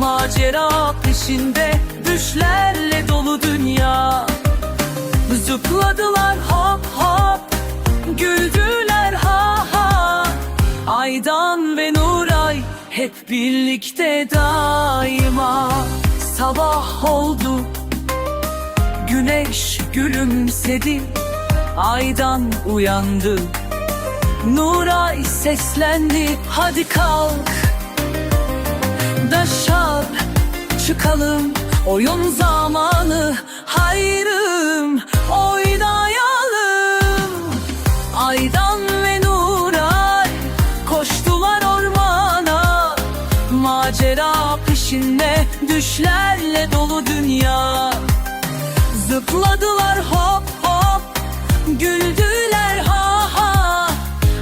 macera peşinde Düşlerle dolu dünya. Zıpladılar hop hop Güldüler ha ha. Aydan ve Nuray Hep birlikte daima. Sabah oldu Güneş gülümsedi. Aydan uyandı Nuray seslendi. Hadi kalk. Çıkalım. Oyun zamanı Hayrım. Oynayalım Aydan ve Nuray Koştular ormana. Macera peşinde Düşlerle dolu dünya. Zıpladılar hop hop Güldüler ha ha.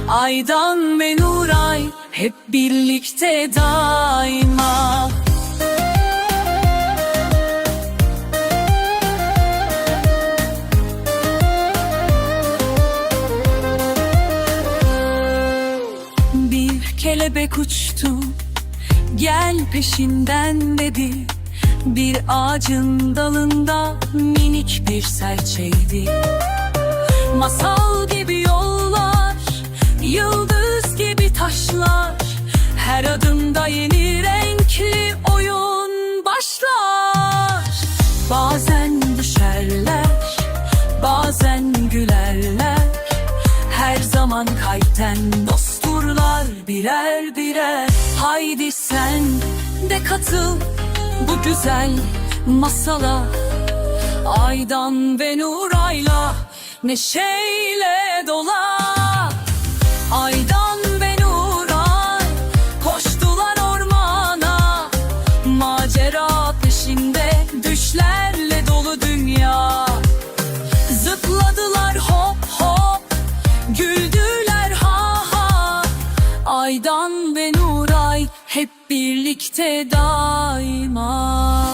Aydan ve Nuray Hep birlikte daima kelebek uçtu. Gel peşinden dedi. Bir ağacın dalında minik bir serçeydi. Masal gibi yollar Yıldız gibi taşlar. Her adımda yeni renkli oyun başlar. Bazen düşerler Bazen gülerler. Her zaman kalpten dosturlar birer birer Haydi sen de katıl bu güzel masala. Aydan ve Nuray'la neşeyle dola Aydan ve Nuray Hep birlikte daima